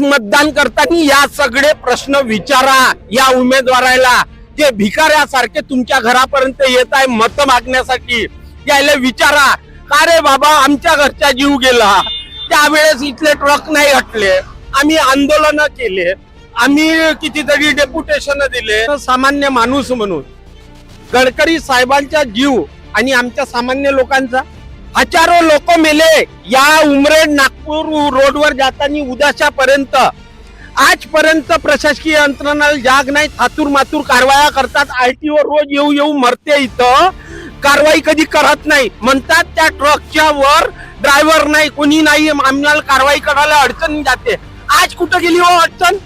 मतदान करताना या सगळे प्रश्न विचारा या उमेदवाराला. जे भिकाऱ्यासारखे तुमच्या घरापर्यंत येत आहे मत मागण्यासाठी यायला विचारा. का रे बाबा आमच्या घरचा जीव गेला. त्यावेळेस इथले ट्रक नाही हटले. आम्ही आंदोलन केले. आम्ही कितीतरी डेप्युटेशन दिले. सामान्य माणूस म्हणून. गडकरी साहेबांचा जीव आणि आमच्या सामान्य लोकांचा? हजारो लोक मेले या उमरेड नागपूर रोडवर जाताना उद्याच्यापर्यंत. आजपर्यंत प्रशासकीय यंत्रणाला जाग नाही थातूर मातूर कारवाया करतात आयटी वर रोज येऊ येऊ मरते इथं. कारवाई कधी करत नाही. म्हणतात त्या ट्रकच्या वर ड्रायव्हर नाही कोणी नाही आम्हाला कारवाई करायला अडचण जाते. आज कुठं गेली हो अडचण?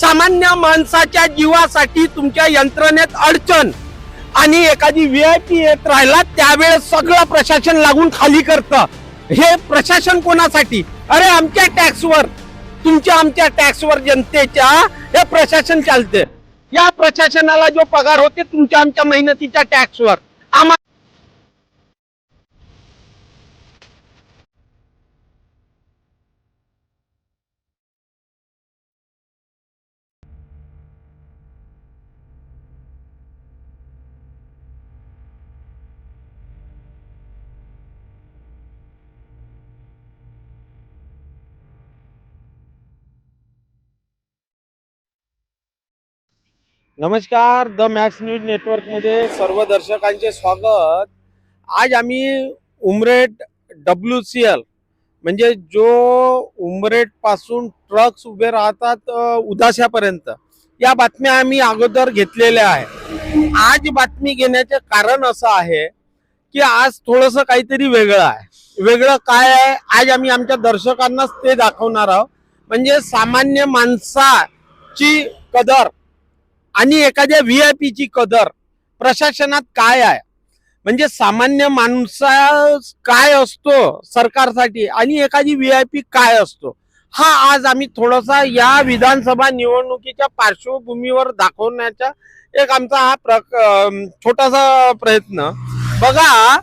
सामान्य माणसाच्या जीवासाठी तुमच्या यंत्रणेत अडचण. आणि एखादी व्हीआयपी येत राहिला त्यावेळेस सगळं प्रशासन लागून खाली करतं. हे प्रशासन कोणासाठी? अरे आमच्या टॅक्सवर. तुमच्या आमच्या टॅक्सवर जनतेच्या हे प्रशासन चालते या प्रशासनाला जो पगार होते तुमच्या आमच्या मेहनतीच्या टॅक्सवर आम्हा नमस्कार द मॅक्स न्यूज नेटवर्कमध्ये सर्व दर्शकांचे स्वागत. आज आम्ही उमरेट डब्ल्यू सी एल म्हणजे जो उमरेटपासून ट्रक्स उभे राहतात अ, उदास्यापर्यंत या बातम्या आम्ही अगोदर घेतलेल्या आहे आज बातमी घेण्याचे कारण असं आहे की आज थोडंसं काहीतरी वेगळं आहे. वेगळं काय आहे? आज आम्ही आमच्या दर्शकांनाच ते दाखवणार आहोत. म्हणजे सामान्य माणसाची कदर आणि एखाद्या व्ही आय पीची कदर प्रशासनात काय आहे? म्हणजे सामान्य माणसा काय असतो सरकारसाठी आणि एखादी व्ही आय पी काय असतो? हा आज आम्ही थोडासा या विधानसभा निवडणुकीच्या पार्श्वभूमीवर दाखवण्याचा एक आमचा हा प्रक छोटासा प्रयत्न. बघा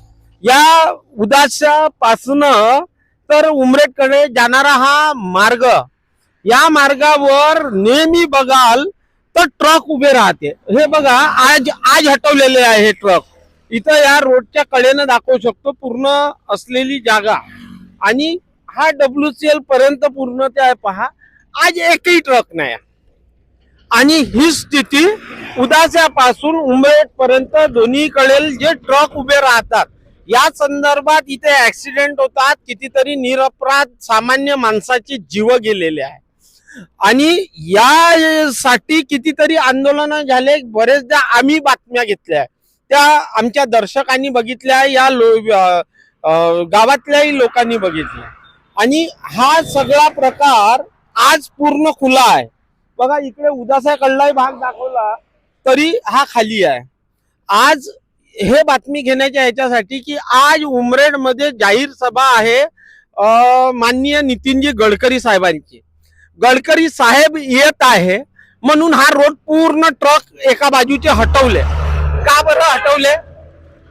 या उदासापासनं तर उमरेडकडे जाणारा हा मार्ग. या मार्गावर नेहमी बघाल तर ट्रक उभे राहते. हे बघा आज आज हटवलेले आहे हे ट्रक. इथं या रोडच्या कडेनं दाखवू शकतो पूर्ण असलेली जागा. आणि हा डब्ल्यू सी एल पर्यंत पूर्ण ते आहे पहा. आज एकही ट्रक नाही. आहे. आणि ही स्थिती उदास्यापासून उमरेड पर्यंत दोन्हीकडे जे ट्रक उभे राहतात या संदर्भात इथे ऍक्सिडेंट होतात कितीतरी निरपराध सामान्य माणसाचे जीव गेलेले आहे आणि यासाठी कितीतरी आंदोलन झाले बरेचदा आम्ही बातम्या घेतल्या. त्या आमच्या दर्शकांनी बघितल्या या लो गावातल्याही लोकांनी बघितल्या. आणि हा सगळा प्रकार आज पूर्ण खुला आहे. बघा इकडे उदासाकडलाही भाग दाखवला तरी हा खाली आहे. आज हे बातमी घेण्याच्या ह्याच्यासाठी की आज उमरेडमध्ये जाहीर सभा आहे माननीय नितीनजी गडकरी साहेबांची. गडकरी साहेब येत आहे म्हणून हा रोड पूर्ण ट्रक एका बाजूचे हटवले. का बरं हटवले?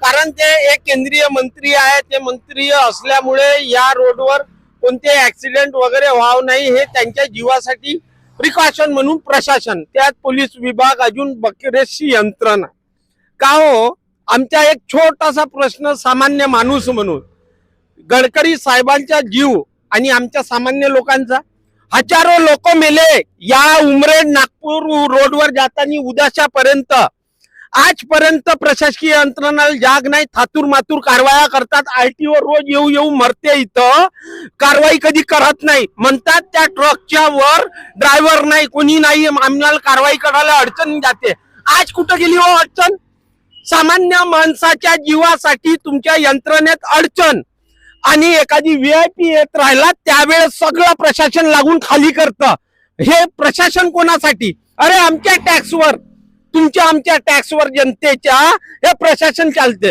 कारण ते एक केंद्रीय मंत्री आहे ते मंत्री असल्यामुळे या रोडवर कोणते ऍक्सिडेंट वगैरे व्हावं नाही हे त्यांच्या जीवासाठी प्रिकॉशन म्हणून प्रशासन त्यात पोलीस विभाग अजून बरेचशी यंत्रणा. का हो? आमचा एक छोटासा प्रश्न सामान्य माणूस म्हणून. गडकरी साहेबांचा जीव आणि आमच्या सामान्य लोकांचा हजारो लोक मेले या उमरेड नागपूर रोडवर जाताना उद्याच्यापर्यंत आजपर्यंत प्रशासकीय यंत्रणाला जाग नाही थातूर मातूर कारवाया करतात आरटीओ रोज येऊ येऊ मरते इथं. कारवाई कधी करत नाही. म्हणतात त्या ट्रकच्या वर ड्रायव्हर नाही कोणी नाही आम्हाला कारवाई करायला अडचण जाते. आज कुठं गेली हो अडचण? सामान्य माणसाच्या जीवासाठी तुमच्या यंत्रणेत अडचण. आणि एखादी व्हीआयपी येत राहिला त्यावेळेस सगळं प्रशासन लागून खाली करतं. हे प्रशासन कोणासाठी? अरे आमच्या टॅक्सवर. तुमच्या आमच्या टॅक्सवर जनतेच्या हे प्रशासन चालते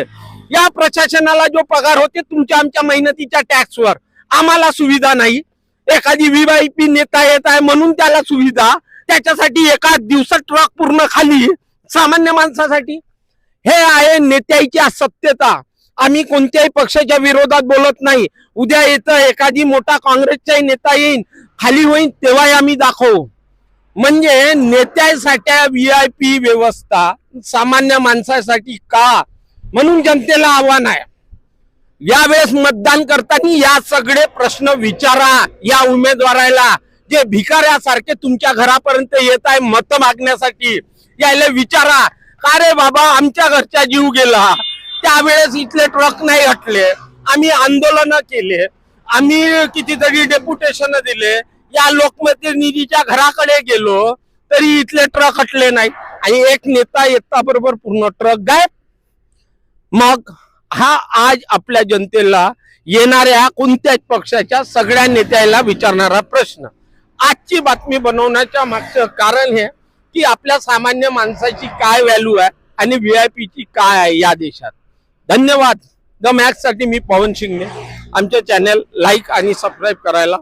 या प्रशासनाला जो पगार होते तुमच्या आमच्या मेहनतीच्या टॅक्सवर. आम्हाला सुविधा नाही. एखादी व्हीआयपी नेता येत आहे म्हणून त्याला सुविधा. त्याच्यासाठी एका दिवसात ट्रक पूर्ण खाली. सामान्य माणसासाठी. हे आहे नेत्याची असत्यता. आम्ही कोणत्याही पक्षाच्या विरोधात बोलत नाही. उद्या येतं एखादी मोठा काँग्रेसचाही नेता येईन खाली होईल तेव्हाही आम्ही दाखवू. म्हणजे नेत्यासाठी व्ही आय पी व्यवस्था सामान्य माणसासाठी का? म्हणून जनतेला आव्हान आहे. यावेळेस मतदान करताना या सगळे प्रश्न विचारा या उमेदवाराला. जे भिकाऱ्यासारखे तुमच्या घरापर्यंत येत आहे मत मागण्यासाठी यायला विचारा. का रे बाबा आमच्या घरचा जीव गेला? त्यावेळेस इथले ट्रक नाही हटले. आम्ही आंदोलन केले. आम्ही कितीतरी डेप्युटेशन दिले. या लोकमत निधीच्या घराकडे गेलो तरी इथले ट्रक हटले नाही. आणि एक नेता येता बरोबर पूर्ण ट्रक गायब. मग हा आज आपल्या जनतेला येणाऱ्या कोणत्याच पक्षाच्या सगळ्या नेत्याला विचारणारा प्रश्न. आजची बातमी बनवण्याच्या मागचं कारण हे की आपल्या सामान्य माणसाची काय व्हॅल्यू आहे आणि व्ही आय पीची काय आहे या देशात. धन्यवाद. द मॅथ्ससाठी मी पवन शिंगणे. आमचे चॅनल लाईक आणि सबस्क्राईब करायला